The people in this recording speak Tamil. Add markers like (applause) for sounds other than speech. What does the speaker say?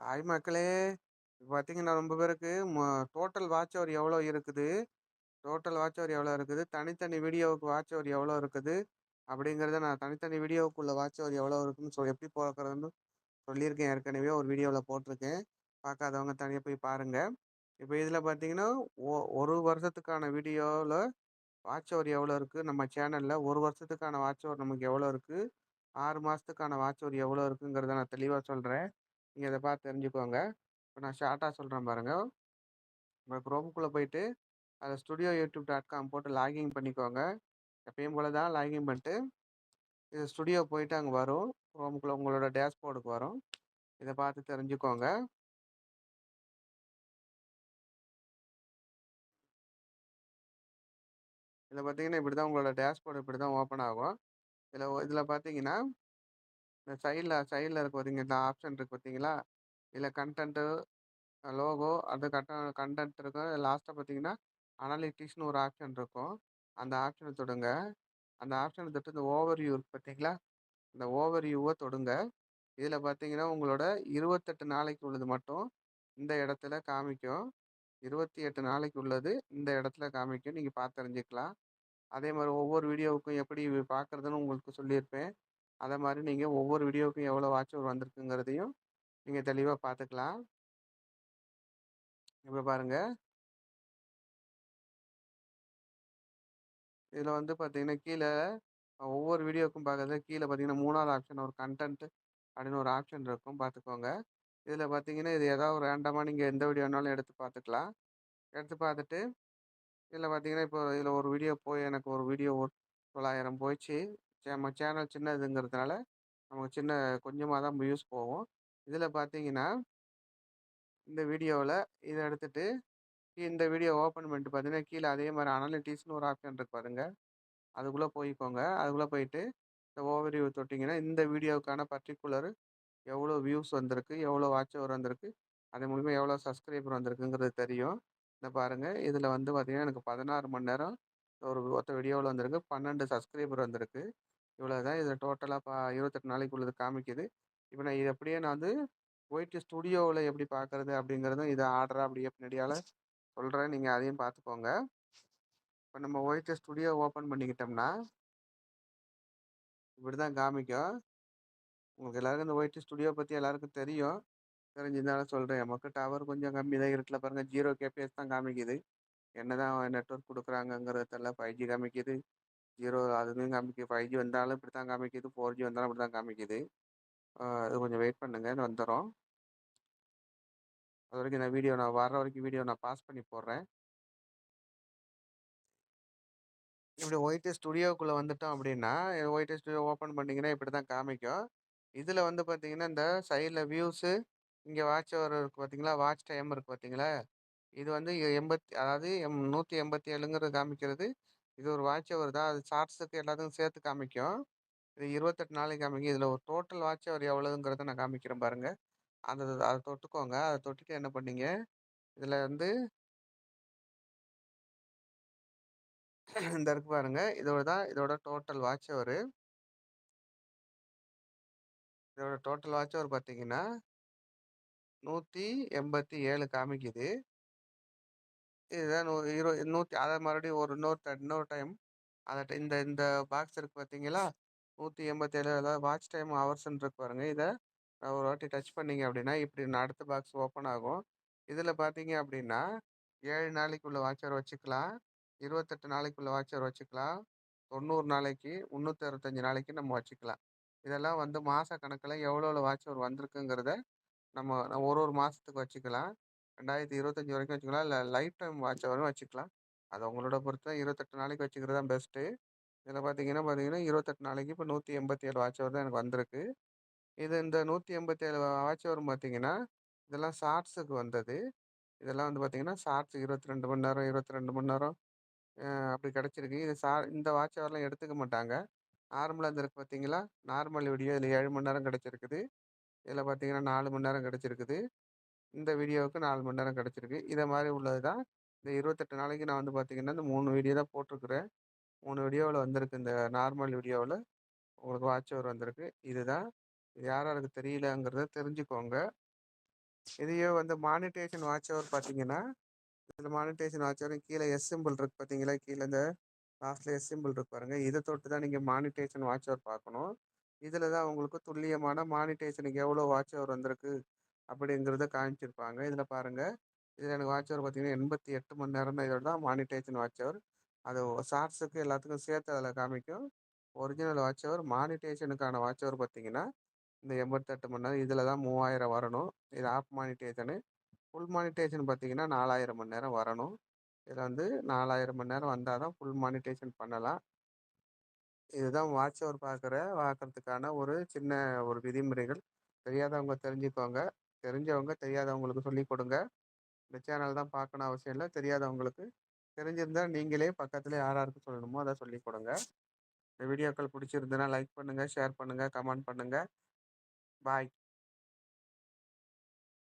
ஹாய் மக்களே! இப்போ பார்த்தீங்கன்னா, ரொம்ப பேருக்கு மொ டோட்டல் வாட்ச் அவர் எவ்வளோ இருக்குது? டோட்டல் வாட்ச் அவர் எவ்வளோ இருக்குது? தனித்தனி வீடியோவுக்கு வாட்ச் அவர் எவ்வளோ இருக்குது? அப்படிங்கிறத நான் தனித்தனி வீடியோவுக்குள்ள வாட்ச் அவர் எவ்வளோ இருக்குன்னு சொ எப்படி பார்க்குறதுன்னு சொல்லியிருக்கேன் ஏற்கனவே ஒரு வீடியோவில் போட்டிருக்கேன். பார்க்காதவங்க தனியாக போய் பாருங்கள் இப்போ இதில் பார்த்தீங்கன்னா, ஒ ஒரு வருஷத்துக்கான வீடியோவில் வாட்ச் அவர் எவ்வளோ இருக்குது நம்ம சேனலில் ஒரு வருஷத்துக்கான வாட்ச் அவர் நமக்கு எவ்வளோ இருக்குது ஆறு மாதத்துக்கான வாட்ச் அவர் எவ்வளோ இருக்குங்கிறத நான் தெளிவாக சொல்கிறேன் நீங்கள் அதை பார்த்து தெரிஞ்சுக்கோங்க. இப்போ நான் ஷார்ட்டாக சொல்கிறேன் பாருங்கள் உங்கள் குரோம்க்குள்ள போயிட்டு, அதை ஸ்டுடியோ யூடியூப் டாட் காம் போட்டு லாகின் பண்ணிக்கோங்க. எப்பயும் போல தான் லாகின் பண்ணிட்டு, இது ஸ்டுடியோ போயிட்டு அங்கே வரும். குரோம்க்குள்ள உங்களோட டேஷ்போர்டுக்கு வரும். இதை பார்த்து தெரிஞ்சுக்கோங்க. இதில் பார்த்தீங்கன்னா, இப்படி தான் உங்களோட டேஷ்போர்டு இப்படி தான் ஓப்பன் ஆகும். இதில் இதில் பார்த்தீங்கன்னா, இந்த சைடில் சைடில் இருக்கு பார்த்தீங்க இந்த ஆப்ஷன் இருக்கு பார்த்தீங்களா? இதில் கன்டென்ட்டு, லோகோ அது கட்ட கன்டென்ட் இருக்கும். லாஸ்ட்டாக பார்த்தீங்கன்னா, அனாலிட்டிக்ஸ்னு ஒரு ஆப்ஷன் இருக்கும். அந்த ஆப்ஷனை தொடுங்க. அந்த ஆப்ஷனை தொட்டு இந்த ஓவர் வியூ இருக்கு பார்த்தீங்களா? இந்த ஓவர் வியூவ தொடுங்க. இதில் பார்த்தீங்கன்னா, உங்களோட 28 நாளைக்கு உள்ளது மட்டும் இந்த இடத்துல காமிக்கும். 28 நாளைக்கு உள்ளது இந்த இடத்துல காமிக்கும். நீங்கள் பார்த்து தெரிஞ்சுக்கலாம். அதே மாதிரி ஒவ்வொரு வீடியோவுக்கும் எப்படி பார்க்குறதுன்னு உங்களுக்கு சொல்லியிருப்பேன். அதை மாதிரி நீங்கள் ஒவ்வொரு வீடியோவுக்கும் எவ்வளோ வாட்ச் வந்திருக்குங்கிறதையும் நீங்கள் தெளிவாக பார்த்துக்கலாம். இப்போ பாருங்க. இதில் வந்து பார்த்தீங்கன்னா, கீழே ஒவ்வொரு வீடியோவுக்கும் பார்க்குறது கீழே பார்த்தீங்கன்னா, மூணாவது ஆப்ஷன் ஒரு கன்டென்ட் அப்படின்னு ஒரு ஆப்ஷன் இருக்கும் பார்த்துக்கோங்க. இதில் பார்த்தீங்கன்னா, இது ஏதாவது ஒரு ரேண்டமா நீங்கள் எந்த வீடியோ வேணாலும் எடுத்து பார்த்துக்கலாம். எடுத்து பார்த்துட்டு, இதில் பார்த்தீங்கன்னா, இப்போ இதில் ஒரு வீடியோ போய் எனக்கு ஒரு வீடியோ 9,000 போயிடுச்சு. நம்ம சேனல் சின்னதுங்கிறதுனால, நமக்கு சின்ன கொஞ்சமாக தான் வியூஸ் போகும். இதில் பார்த்தீங்கன்னா இந்த வீடியோவில் இதை எடுத்துட்டு, இந்த வீடியோ ஓப்பன் பண்ணிட்டு பார்த்தீங்கன்னா, கீழே அதே மாதிரி அனாலிட்டிஸ்னு ஒரு ஆப்ஷன் இருக்கு பாருங்க. அதுக்குள்ளே போய்க்கோங்க. அதுக்குள்ளே போயிட்டு, இந்த ஓவர் வியூ இந்த வீடியோவுக்கான பர்ட்டிகுலர் எவ்வளோ வியூஸ் வந்திருக்கு? எவ்வளோ வாட்ச் ஹவர் வந்திருக்கு? அது மூலிமா எவ்வளோ சப்ஸ்கிரைபர் வந்திருக்குங்கிறது தெரியும். இந்த பாருங்கள் இதில் வந்து பார்த்திங்கன்னா எனக்கு 16 மணி நேரம் ஒரு ஒத்த வீடியோவில் வந்திருக்கு. 12 சப்ஸ்கிரைபர் வந்திருக்கு. இவ்வளோ தான் டோட்டலாக பா இருபத்தெட்டு 28 நாளைக்கு உள்ளது காமிக்குது. இப்போ நான் இது அப்படியே நான் வந்து போயிட்டு ஸ்டுடியோவில் எப்படி பார்க்குறது? அப்படிங்கிறதும் இதை ஆர்டராக அப்படியே பின்னாடியால சொல்கிறேன் நீங்கள் அதையும் பார்த்துக்கோங்க. இப்போ நம்ம ஒயிட்டு ஸ்டுடியோ ஓப்பன் பண்ணிக்கிட்டோம்னா இப்படி தான் காமிக்கும். உங்களுக்கு எல்லாருக்கும் இந்த ஒயிட்டு ஸ்டுடியோ பற்றி எல்லாருக்கும் தெரியும். தெரிஞ்சிருந்தாலும் சொல்கிறேன் நமக்கு டவர் கொஞ்சம் கம்மி தான். இருட்டில் பாருங்கள் ஜீரோ கேபிஎஸ் தான் காமிக்குது. என்னதான் நெட்வொர்க் கொடுக்குறாங்கங்கிறதெல்லாம் தெரியல. 5ஜி காமிக்குது. 0 அதுலயும் காமிக்குது. 5ஜி வந்தாலும் இப்படி தான் காமிக்குது. ஃபோர் ஜி வந்தாலும் இப்படித்தான் காமிக்குது. அது கொஞ்சம் வெயிட் பண்ணுங்க. வந்துடும் அது வரைக்கும் இந்த வீடியோ நான் வர்ற வரைக்கும் வீடியோ நான் பாஸ் பண்ணி போடுறேன். இப்படி ஒயிட் ஸ்டுடியோக்குள்ளே வந்துட்டோம் அப்படின்னா, ஒயிட் ஸ்டுடியோ ஓப்பன் பண்ணிங்கன்னா இப்படி தான் காமிக்கும். இதில் வந்து பார்த்தீங்கன்னா, இந்த சைடில் வியூஸு, இங்கே வாட்ச் ஹவர் பார்த்தீங்களா? வாட்ச் டைம் இருக்குது பார்த்தீங்களா? இது வந்து 80 அதாவது எம் 187ங்கிறது காமிக்கிறது. இது ஒரு வாட்ச் அவர் தான். அது சார்ட்ஸுக்கு எல்லாத்துக்கும் சேர்த்து காமிக்கும். இது 28 நாளைக்கு காமிக்கும். இதில் ஒரு டோட்டல் வாட்ச் அவர் எவ்வளோங்கிறத நான் காமிக்கிறேன் பாருங்கள் அந்த அதை தொட்டுக்கோங்க. அதை தொட்டுட்டு என்ன பண்ணீங்க, இதில் வந்து (clears throat) இந்த இருக்கு பாருங்க. இதோட தான் இதோட டோட்டல் வாட்ச் அவர் இதோட டோட்டல் வாட்ச் அவர் பார்த்தீங்கன்னா 187 காமிக்குது. இதுதான் நூ இரு நூத்தி அத மறுபடியும் ஒரு இன்னொரு ட இன்னொரு டைம் அத இந்த இந்த பாக்ஸ் இருக்கு பார்த்தீங்களா? 187 அதாவது வாட்ச் டைம் ஹவர்ஸ்ன்னு இருக்கு பாருங்க. இத ஒரு வாட்டி டச் பண்ணீங்க அப்படின்னா, இப்படி அடுத்த பாக்ஸ் ஓப்பன் ஆகும். இதில் பார்த்தீங்க அப்படின்னா, 7 நாளைக்கு உள்ள வச்சுக்கலாம். 28 நாளைக்குள்ளே வாட்சர் வச்சுக்கலாம். 90 நாளைக்கு, 365 நாளைக்கு நம்ம வச்சுக்கலாம். இதெல்லாம் வந்து மாச கணக்குல எவ்வளோ எவ்வளோ வாட்ச் வந்திருக்குங்கிறத நம்ம ஒரு ஒரு மாசத்துக்கு வச்சுக்கலாம். 2025 வரைக்கும் வச்சுக்கலாம். இல்லை லைஃப் டைம் வாட்ச் வரும் வச்சுக்கலாம். அது உங்களோட பொறுத்து தான் 28 நாளைக்கு வச்சுக்கிறது தான் பெஸ்ட்டு. இதில் பார்த்தீங்கன்னா பார்த்தீங்கன்னா, 28 நாளைக்கு இப்போ நூற்றி எண்பத்தி ஏழு வாட்ச் தான் எனக்கு வந்திருக்கு. இது இந்த 187 வாட்ச் வரும் பார்த்தீங்கன்னா, இதெல்லாம் ஷார்ட்ஸுக்கு வந்தது. இதெல்லாம் வந்து பார்த்தீங்கன்னா, ஷார்ட்ஸ் 22 மணி நேரம், 22 மணி நேரம் அப்படி கிடச்சிருக்கு இது சா இந்த வாட்ச் அவர்லாம் எடுத்துக்க மாட்டாங்க. நார்மலாக இருந்திருக்கு பார்த்தீங்களா? நார்மல் வீடியோ இதில் ஏழு மணி நேரம் கிடச்சிருக்குது இதில் பார்த்தீங்கன்னா, நாலு மணி நேரம் கிடச்சிருக்குது இந்த வீடியோவுக்கு நாலு மணி நேரம் கிடச்சிருக்கு இதை மாதிரி உள்ளது தான். இந்த 28 நாளைக்கு நான் வந்து பார்த்தீங்கன்னா, இந்த மூணு வீடியோ தான் போட்டிருக்கிறேன். மூணு வீடியோவில் வந்திருக்கு. இந்த நார்மல் வீடியோவில் உங்களுக்கு வாட்ச் ஓவர் வந்திருக்கு. இதுதான். இது யார் யாருக்கு தெரியலங்கிறத தெரிஞ்சுக்கோங்க. இதையே வந்து மானிட்டேஷன் வாட்ச் ஓவர் பார்த்தீங்கன்னா இதில் மானிட்டேஷன் வாட்ச் ஹவர் கீழே எஸ் சிம்பிள் இருக்குது பார்த்தீங்களா கீழே இந்த லாஸ்ட்டில் எஸ் சிம்பிள் இருக்கு பாருங்கள் இதை தொட்டு தான் நீங்கள் மானிட்டேஷன் வாட்ச் ஓவர் பார்க்கணும் இதில் தான் உங்களுக்கு துல்லியமான மானிட்டேஷனுக்கு எவ்வளோ வாட்ச் ஓவர் வந்திருக்கு அப்படிங்கிறத காமிச்சிருப்பாங்க இதில் பாருங்கள் இதில் எனக்கு வாட்ச் ஹவர் பார்த்தீங்கன்னா எண்பத்தி எட்டு மணி நேரம் தான் இதோட தான் மானிட்டேஷன் வாட்ச் ஹவர். அது ஷார்ட்ஸுக்கு எல்லாத்துக்கும் சேர்த்து அதில் காமிக்கும். ஒரிஜினல் வாட்ச் ஹவர் மானிட்டேஷனுக்கான வாட்ச் ஹவர் பார்த்தீங்கன்னா இந்த எண்பத்தெட்டு மணி நேரம் இதில் தான் மூவாயிரம் வரணும். இது ஆப் மானிட்டேஷனு. ஃபுல் மானிட்டேஷன் பார்த்தீங்கன்னா நாலாயிரம் மணி நேரம் வரணும். இதில் வந்து நாலாயிரம் மணி நேரம் வந்தால் தான் ஃபுல் மானிட்டேஷன் பண்ணலாம். இதுதான் வாட்ச் ஹவர் பார்க்குற பார்க்குறதுக்கான ஒரு சின்ன ஒரு விதிமுறைகள். தெரியாதவங்க தெரிஞ்சுக்கோங்க. தெரிஞ்சவங்க தெரியாதவங்களுக்கு சொல்லிக் கொடுங்க. இந்த சேனல் தான் பார்க்கணும் அவசியம் இல்லை. தெரியாதவங்களுக்கு தெரிஞ்சிருந்தால் நீங்களே பக்கத்தில் யார் யாருக்கு சொல்லணுமோ அதை சொல்லிக் கொடுங்க. இந்த வீடியோக்கள் பிடிச்சிருந்துன்னா லைக் பண்ணுங்கள் ஷேர் பண்ணுங்கள் கமெண்ட் பண்ணுங்கள் பாய்